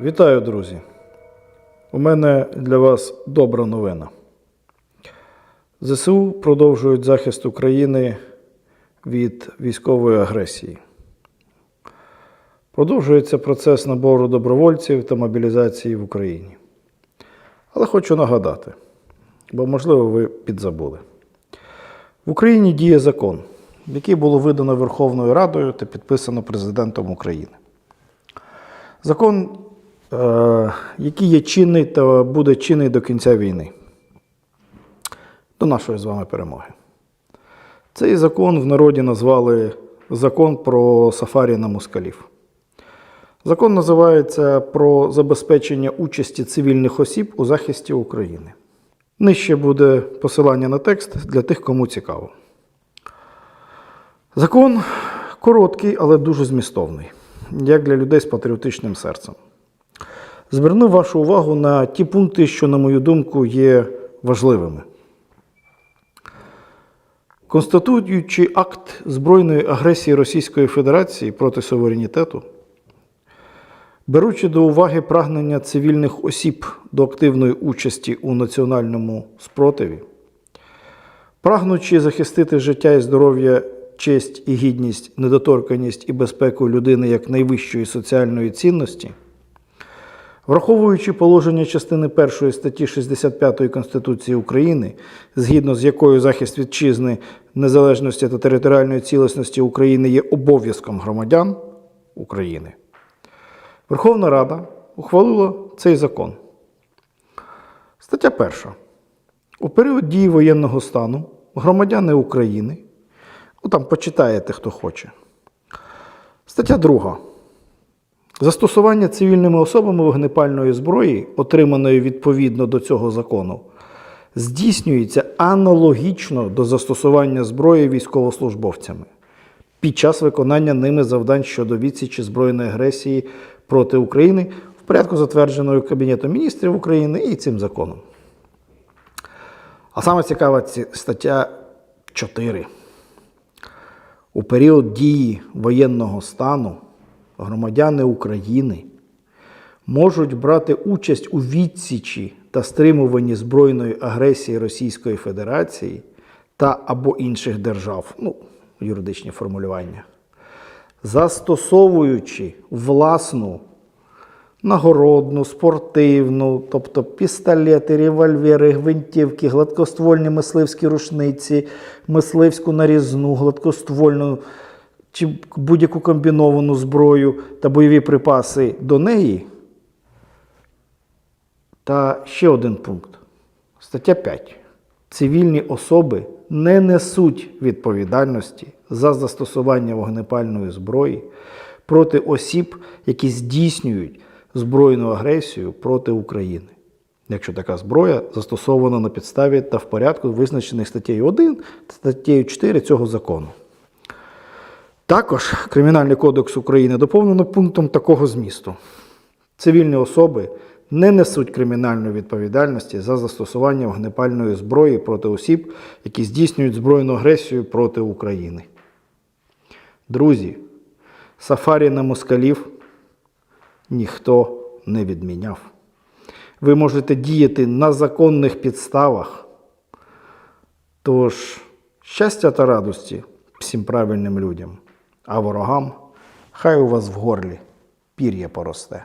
Вітаю, друзі! У мене для вас добра новина. ЗСУ продовжують захист України від військової агресії. Продовжується процес набору добровольців та мобілізації в Україні. Але хочу нагадати, бо, можливо, ви підзабули. В Україні діє закон, який було видано Верховною Радою та підписано президентом України. Закон, який є чинний та буде чинний до кінця війни, до нашої з вами перемоги. Цей закон в народі назвали Закон про сафарі на москалів. Закон називається про забезпечення участі цивільних осіб у захисті України. Нижче буде посилання на текст для тих, кому цікаво. Закон короткий, але дуже змістовний, як для людей з патріотичним серцем. Зверну вашу увагу на ті пункти, що, на мою думку, є важливими. Констатуючи акт збройної агресії Російської Федерації проти суверенітету, беручи до уваги прагнення цивільних осіб до активної участі у національному спротиві, прагнучи захистити життя і здоров'я, честь і гідність, недоторканність і безпеку людини як найвищої соціальної цінності, враховуючи положення частини 1 статті 65 Конституції України, згідно з якою захист вітчизни, незалежності та територіальної цілісності України є обов'язком громадян України. Верховна Рада ухвалила цей закон. Стаття 1. У період дії воєнного стану громадяни України, ну там почитаєте, хто хоче. Стаття 2. Застосування цивільними особами вогнепальної зброї, отриманої відповідно до цього закону, здійснюється аналогічно до застосування зброї військовослужбовцями під час виконання ними завдань щодо відсічі збройної агресії проти України в порядку, затвердженого Кабінетом міністрів України і цим законом. А саме цікава стаття 4. У період дії воєнного стану громадяни України можуть брати участь у відсічі та стримуванні збройної агресії Російської Федерації та або інших держав, ну, юридичні формулювання, застосовуючи власну нагородну, спортивну, тобто пістолети, револьвери, гвинтівки, гладкоствольні мисливські рушниці, мисливську нарізну, гладкоствольну чи будь-яку комбіновану зброю та бойові припаси до неї. Та ще один пункт. Стаття 5. Цивільні особи не несуть відповідальності за застосування вогнепальної зброї проти осіб, які здійснюють збройну агресію проти України. Якщо така зброя застосована на підставі та в порядку, визначених статтею 1 та статтею 4 цього закону. Також Кримінальний кодекс України доповнено пунктом такого змісту: цивільні особи не несуть кримінальної відповідальності за застосування вогнепальної зброї проти осіб, які здійснюють збройну агресію проти України. Друзі, сафарі на москалів ніхто не відміняв. Ви можете діяти на законних підставах. Тож, щастя та радості всім правильним людям, а ворогам хай у вас в горлі пір'я поросте.